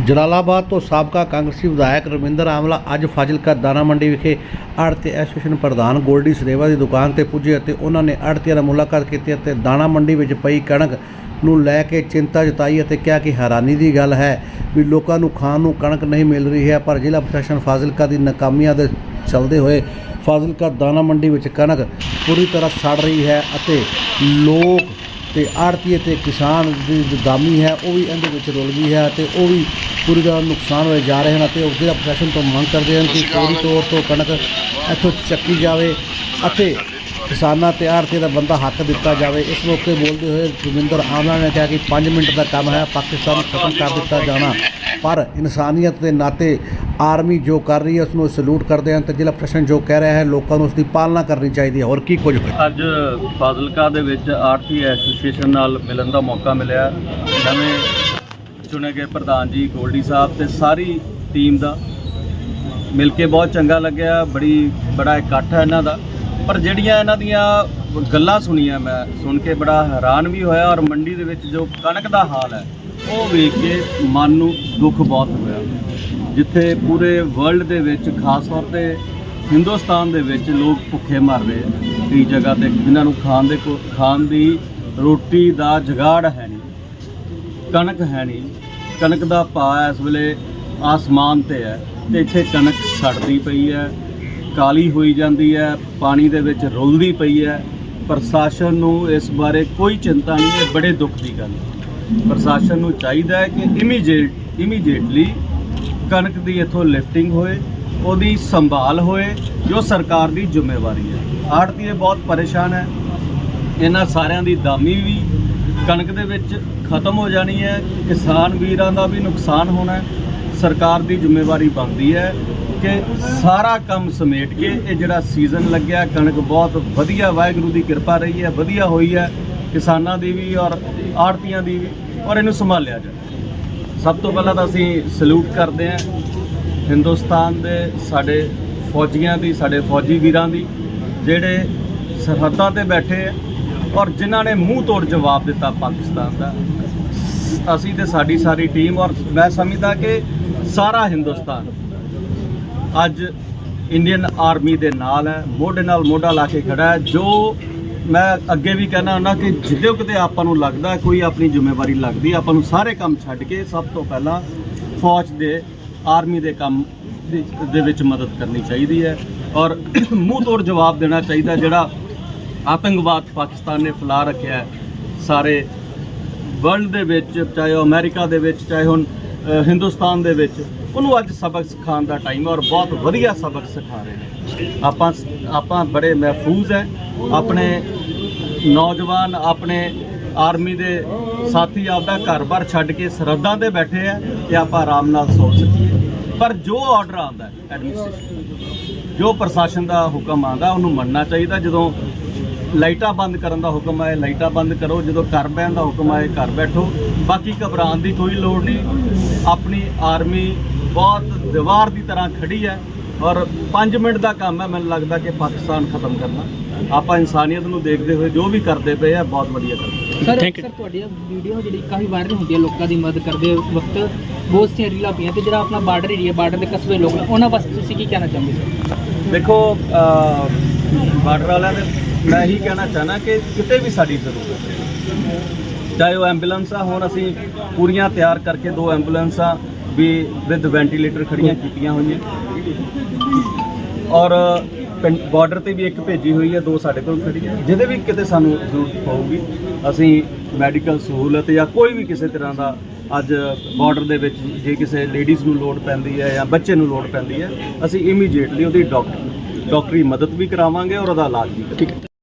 ਜਲਾਲਾਬਾਦ ਤੋਂ ਸਾਬਕਾ ਕਾਂਗਰਸੀ ਵਿਧਾਇਕ ਰਵਿੰਦਰ ਆਮਲਾ ਅੱਜ ਫਾਜ਼ਿਲਕਾ ਦਾਣਾ ਮੰਡੀ ਵਿਖੇ ਆੜਤੀ ਐਸੋਸੀਏਸ਼ਨ ਪ੍ਰਧਾਨ ਗੋਲਡੀ ਸਰੇਵਾ ਦੀ ਦੁਕਾਨ ਤੇ ਪੁੱਜੇ ਅਤੇ ਉਹਨਾਂ ਨੇ ਆੜਤੀਆਂ ਨਾਲ ਮੁਲਾਕਾਤ ਕੀਤੀ ਅਤੇ ਦਾਣਾ ਮੰਡੀ ਵਿੱਚ ਪਈ ਕਣਕ ਨੂੰ ਲੈ ਕੇ ਚਿੰਤਾ ਜਤਾਈ ਅਤੇ ਕਿਹਾ ਕਿ ਹੈਰਾਨੀ ਦੀ ਗੱਲ ਹੈ ਵੀ ਲੋਕਾਂ ਨੂੰ ਖਾਣ ਨੂੰ ਕਣਕ ਨਹੀਂ ਮਿਲ ਰਹੀ ਹੈ, ਪਰ ਜ਼ਿਲ੍ਹਾ ਪ੍ਰਸ਼ਾਸਨ ਫਾਜ਼ਿਲਕਾ ਦੀ ਨਾਕਾਮੀਆਂ ਦੇ ਚੱਲਦੇ ਹੋਏ ਫਾਜ਼ਿਲਕਾ ਦਾਣਾ ਮੰਡੀ ਵਿੱਚ ਕਣਕ ਪੂਰੀ ਤਰ੍ਹਾਂ ਸੜ ਰਹੀ ਹੈ ਅਤੇ ਲੋਕ ਤੇ ਆੜਤੀ ਤੇ ਕਿਸਾਨ ਦੀ ਜੋ ਦਾਮੀ ਹੈ, ਉਹ ਵੀ ਇਹਦੇ ਵਿੱਚ ਰੁਲ ਗਈ ਹੈ ਤੇ ਉਹ ਵੀ ਪੂਰੀ ਤਰ੍ਹਾਂ ਨੁਕਸਾਨ ਹੋਏ ਜਾ ਰਹੇ ਹਨ ਅਤੇ ਉਹ ਜ਼ਿਲ੍ਹਾ ਪ੍ਰਸ਼ਾਸਨ ਤੋਂ ਮੰਗ ਕਰਦੇ ਹਨ ਕਿ ਫੌਰੀ ਤੌਰ ਤੋਂ ਕਣਕ ਇੱਥੋਂ ਚੱਕੀ ਜਾਵੇ ਅਤੇ ਕਿਸਾਨਾਂ ਤੇ ਆੜਤੀ ਦਾ ਬੰਦਾ ਹੱਕ ਦਿੱਤਾ ਜਾਵੇ। ਇਸ ਮੌਕੇ ਬੋਲਦੇ ਹੋਏ ਰਵਿੰਦਰ ਆਮਲਾ ਨੇ ਕਿਹਾ ਕਿ 5 ਮਿੰਟ ਦਾ ਕੰਮ ਹੈ, ਪਾਕਿਸਤਾਨ ਨੂੰ ਖਤਮ ਕਰ ਦਿੱਤਾ ਜਾਣਾ। ਪਰ ਇਨਸਾਨੀਅਤ ਦੇ ਨਾਤੇ ਆਰਮੀ ਜੋ ਕਰ ਰਹੀ ਹੈ ਉਸ ਨੂੰ ਸਲੂਟ ਕਰਦੇ ਹਨ ਤੇ ਜ਼ਿਲ੍ਹਾ ਪ੍ਰਸ਼ਾਸਨ ਜੋ ਕਹਿ ਰਿਹਾ ਹੈ, ਲੋਕਾਂ ਨੂੰ ਉਸ ਦੀ ਪਾਲਣਾ ਕਰਨੀ ਚਾਹੀਦੀ ਹੈ। ਹੋਰ ਕੀ ਕੁਝ ਅੱਜ ਫਾਜ਼ਿਲਕਾ ਦੇ ਵਿੱਚ ਆਰਥੀ ਐਸੋਸੀਏਸ਼ਨ ਨਾਲ ਮਿਲਣ ਦਾ ਮੌਕਾ ਮਿਲਿਆ। ਨਵੇਂ ਚੁਣੇ ਗਏ ਪ੍ਰਧਾਨ ਜੀ ਗੋਲਡੀ ਸਾਹਿਬ ਤੇ ਸਾਰੀ ਟੀਮ ਦਾ ਮਿਲ ਕੇ ਬਹੁਤ ਚੰਗਾ ਲੱਗਿਆ। ਬੜੀ, ਬੜਾ ਇਕੱਠ ਹੈ ਇਹਨਾਂ ਦਾ। ਪਰ ਜਿਹੜੀਆਂ ਇਹਨਾਂ ਦੀਆਂ ਗੱਲਾਂ ਸੁਣੀਆਂ ਮੈਂ, ਸੁਣ ਕੇ ਬੜਾ ਹੈਰਾਨ ਵੀ ਹੋਇਆ ਔਰ ਮੰਡੀ ਦੇ ਵਿੱਚ ਜੋ ਕਣਕ ਦਾ ਹਾਲ ਹੈ ਉਹ ਵੇਖ ਕੇ ਮਨ ਨੂੰ ਦੁੱਖ ਬਹੁਤ ਹੋਇਆ। ਜਿੱਥੇ ਪੂਰੇ ਵਰਲਡ ਦੇ ਵਿੱਚ, ਖਾਸ ਤੌਰ ਤੇ ਹਿੰਦੁਸਤਾਨ ਦੇ ਵਿੱਚ ਲੋਕ ਭੁੱਖੇ ਮਰ ਰਹੇ ਕਈ ਜਗ੍ਹਾ ਤੇ ਜਿਨ੍ਹਾਂ ਨੂੰ ਖਾਣ ਦੇ ਕੋ- ਖਾਣ ਦੀ ਰੋਟੀ ਦਾ ਜਗਾੜ ਹੈ ਨਹੀਂ, ਕਣਕ ਹੈ ਨਹੀਂ। ਕਣਕ ਦਾ ਭਾਅ ਇਸ ਵੇਲੇ ਆਸਮਾਨ ਤੇ ਹੈ ਤੇ ਇੱਥੇ ਕਣਕ ਸੜਦੀ ਪਈ ਹੈ, ਕਾਲੀ ਹੋਈ ਜਾਂਦੀ ਹੈ, ਪਾਣੀ ਦੇ ਵਿੱਚ ਰੁਲਦੀ ਪਈ ਹੈ। ਪ੍ਰਸ਼ਾਸਨ ਨੂੰ ਇਸ ਬਾਰੇ ਕੋਈ ਚਿੰਤਾ ਨਹੀਂ ਹੈ ਬੜੇ ਦੁੱਖ ਦੀ ਗੱਲ ਹੈ। ਪ੍ਰਸ਼ਾਸਨ ਨੂੰ ਚਾਹੀਦਾ ਹੈ ਕਿ ਇਮੀਡੀਏਟ ਇਮੀਡੀਏਟਲੀ ਕਣਕ ਦੀ ਇਥੋਂ ਲਿਫਟਿੰਗ ਹੋਏ, ਉਹਦੀ ਸੰਭਾਲ ਹੋਏ, ਜੋ ਸਰਕਾਰ ਦੀ ਜ਼ਿੰਮੇਵਾਰੀ ਹੈ। ਆੜਤੀਏ ਬਹੁਤ ਪਰੇਸ਼ਾਨ ਹੈ। ਇਹਨਾਂ ਸਾਰਿਆਂ ਦੀ ਦਾਮੀ ਵੀ ਕਣਕ ਦੇ ਵਿੱਚ ਖਤਮ ਹੋ ਜਾਣੀ ਹੈ। ਕਿਸਾਨ ਵੀਰਾਂ ਦਾ ਵੀ ਨੁਕਸਾਨ ਹੋਣਾ ਹੈ। ਸਰਕਾਰ ਦੀ ਜ਼ਿੰਮੇਵਾਰੀ ਬਣਦੀ ਹੈ ਕਿ ਸਾਰਾ ਕੰਮ ਸਮੇਟ ਕੇ ਇਹ ਜਿਹੜਾ ਸੀਜ਼ਨ ਲੱਗਿਆ, ਕਣਕ ਬਹੁਤ ਵਧੀਆ, ਵਾਹਿਗੁਰੂ ਦੀ ਕਿਰਪਾ ਰਹੀ ਹੈ, ਵਧੀਆ ਹੋਈ ਹੈ। ਕਿਸਾਨਾਂ ਦੀ ਵੀ ਔਰ ਆੜਤੀਆਂ ਦੀ ਵੀ, ਔਰ ਇਹਨੂੰ ਸੰਭਾਲਿਆ ਜਾਵੇ। ਸਭ ਤੋਂ ਪਹਿਲਾਂ ਤਾਂ ਅਸੀਂ ਸਲੂਟ ਕਰਦੇ ਹਾਂ ਹਿੰਦੁਸਤਾਨ ਦੇ ਸਾਡੇ ਫੌਜੀਆਂ ਦੀ, ਸਾਡੇ ਫੌਜੀ ਵੀਰਾਂ ਦੀ, ਜਿਹੜੇ ਸਰਹੱਦਾਂ ਤੇ ਬੈਠੇ ਆ ਔਰ ਜਿਨ੍ਹਾਂ ਨੇ ਮੂੰਹ ਤੋੜ ਜਵਾਬ ਦਿੱਤਾ ਪਾਕਿਸਤਾਨ ਦਾ। ਅਸੀਂ ਤੇ ਸਾਡੀ ਸਾਰੀ ਟੀਮ ਔਰ ਮੈਂ ਸਮਝਦਾ ਕਿ ਸਾਰਾ ਹਿੰਦੁਸਤਾਨ ਅੱਜ ਇੰਡੀਅਨ ਆਰਮੀ ਦੇ ਨਾਲ ਹੈ, ਮੋਢੇ ਨਾਲ ਮੋਢਾ ਲਾ ਕੇ ਖੜਾ ਹੈ, ਜੋ ਮੈਂ ਅੱਗੇ ਵੀ ਕਹਿਣਾ ਹੁੰਦਾ ਕਿ ਜਦੋਂ ਕਿਤੇ ਆਪਾਂ ਨੂੰ ਲੱਗਦਾ ਕੋਈ ਆਪਣੀ ਜ਼ਿੰਮੇਵਾਰੀ ਲੱਗਦੀ ਆਪਾਂ ਨੂੰ ਸਾਰੇ ਕੰਮ ਛੱਡ ਕੇ ਸਭ ਤੋਂ ਪਹਿਲਾਂ ਫੌਜ ਦੇ, ਆਰਮੀ ਦੇ ਕੰਮ ਦੇ- ਵਿੱਚ ਮਦਦ ਕਰਨੀ ਚਾਹੀਦੀ ਹੈ। ਔਰ ਮੂੰਹ ਤੋੜ ਜਵਾਬ ਦੇਣਾ ਚਾਹੀਦਾ ਜਿਹੜਾ ਆਤੰਕਵਾਦ ਪਾਕਿਸਤਾਨ ਨੇ ਫੈਲਾ ਰੱਖਿਆ ਹੈ ਸਾਰੇ ਵਰਲਡ ਦੇ ਵਿੱਚ, ਚਾਹੇ ਉਹ ਅਮਰੀਕਾ ਦੇ ਵਿੱਚ, ਚਾਹੇ ਹੁਣ ਹਿੰਦੁਸਤਾਨ ਦੇ ਵਿੱਚ। ਉਹਨੂੰ ਅੱਜ ਸਬਕ ਸਿਖਾਉਣ ਦਾ ਟਾਈਮ ਹੈ ਔਰ ਬਹੁਤ ਵਧੀਆ ਸਬਕ ਸਿਖਾ ਰਹੇ ਨੇ। ਆਪਾਂ ਆਪਾਂ ਬੜੇ ਮਹਿਫੂਜ਼ ਹੈ। ਆਪਣੇ ਨੌਜਵਾਨ, ਆਪਣੇ ਆਰਮੀ ਦੇ ਸਾਥੀ ਆਪਦਾ ਘਰ-ਬਾਰ ਛੱਡ ਕੇ ਸਰਹੱਦਾਂ ਤੇ ਬੈਠੇ ਆ ਤੇ ਆਪਾਂ ਆਰਾਮ ਨਾਲ ਸੌ ਸਕੀਏ। ਪਰ ਜੋ ਆਰਡਰ ਆਉਂਦਾ ਐਡਮਿਨਿਸਟ੍ਰੇਸ਼ਨ ਜੋ ਪ੍ਰਸ਼ਾਸਨ ਦਾ ਹੁਕਮ ਆਉਂਦਾ, ਉਹਨੂੰ ਮੰਨਣਾ ਚਾਹੀਦਾ। ਜਦੋਂ ਲਾਈਟਾਂ ਬੰਦ ਕਰਨ ਦਾ ਹੁਕਮ ਆਏ, ਲਾਈਟਾਂ ਬੰਦ ਕਰੋ। ਜਦੋਂ ਘਰ ਬਹਿਣ ਦਾ ਹੁਕਮ ਆਏ, ਘਰ ਬੈਠੋ। ਬਾਕੀ ਘਬਰਾਉਣ ਦੀ ਕੋਈ ਲੋੜ ਨਹੀਂ। ਆਪਣੀ ਆਰਮੀ ਬਹੁਤ ਦੀਵਾਰ ਦੀ ਤਰ੍ਹਾਂ ਖੜੀ ਹੈ ਔਰ 5 ਮਿੰਟ ਦਾ ਕੰਮ ਹੈ ਮੈਨੂੰ ਲੱਗਦਾ ਕਿ ਪਾਕਿਸਤਾਨ ਖਤਮ ਕਰਨਾ। ਆਪਾਂ ਇਨਸਾਨੀਅਤ ਨੂੰ ਦੇਖਦੇ ਹੋਏ ਜੋ ਵੀ ਕਰਦੇ ਪਏ ਆ ਬਹੁਤ ਵਧੀਆ ਕਰਦੇ। ਸਰ ਸਰ ਤੁਹਾਡੀਆਂ ਵੀਡੀਓ ਜਿਹੜੀ ਕਾਫੀ ਵਾਇਰਲ ਹੁੰਦੀ ਹੈ ਲੋਕਾਂ ਦੀ ਮਦਦ ਕਰਦੇ ਵਕਤ ਬਹੁਤ ਸਾਰੀਆਂ ਰੀਲਾਂ ਪਈਆਂ ਤੇ ਜਿਹੜਾ ਆਪਣਾ ਬਾਰਡਰ ਏਰੀਆ ਬਾਰਡਰ ਦੇ ਕਸਬੇ ਲੋਕ ਉਹਨਾਂ ਵਾਸਤੇ ਤੁਸੀਂ ਕੀ ਕਹਿਣਾ ਚਾਹੁੰਦੇ ਸਰ ਦੇਖੋ ਬਾਰਡਰ ਵਾਲਿਆਂ ਦੇ ਮੈਂ ਇਹੀ ਕਹਿਣਾ ਚਾਹਨਾ ਕਿ ਕਿਤੇ ਵੀ ਸਾਡੀ ਜ਼ਰੂਰਤ ਹੈ। ਚਾਹੇ ਉਹ ਐਂਬੂਲੈਂਸ ਆ ਹੁਣ ਅਸੀਂ ਪੂਰੀਆਂ ਤਿਆਰ ਕਰਕੇ ਦੋ ਐਂਬੂਲੈਂਸਾਂ ਵੀ ਵਿਦ ਵੈਂਟੀਲੇਟਰ ਖੜੀਆਂ ਕੀਤੀਆਂ ਹੋਈਆਂ। ਔਰ ਬਾਰਡਰ ਤੇ ਵੀ ਇੱਕ ਭੇਜੀ ਹੋਈ ਹੈ, ਦੋ ਸਾਡੇ ਕੋਲ ਖੜੀਆਂ ਜਿਹਦੇ ਵੀ ਕਿਤੇ ਸਾਨੂੰ ਜ਼ਰੂਰਤ ਪਊਗੀ, ਅਸੀਂ ਮੈਡੀਕਲ ਸਹੂਲਤ ਜਾਂ ਕੋਈ ਵੀ ਕਿਸੇ ਤਰ੍ਹਾਂ ਦਾ ਅੱਜ ਬਾਰਡਰ ਦੇ ਵਿੱਚ ਜੇ ਕਿਸੇ ਲੇਡੀਜ਼ ਨੂੰ ਲੋੜ ਪੈਂਦੀ ਹੈ ਜਾਂ ਬੱਚੇ ਨੂੰ ਲੋੜ ਪੈਂਦੀ ਹੈ, ਅਸੀਂ ਇਮੀਡੀਏਟਲੀ ਉਹਦੀ ਡਾਕਟਰ ਡਾਕਟਰੀ ਮਦਦ ਵੀ ਕਰਾਵਾਂਗੇ ਔਰ ਉਹਦਾ ਇਲਾਜ ਵੀ ਕਰਾਂਗੇ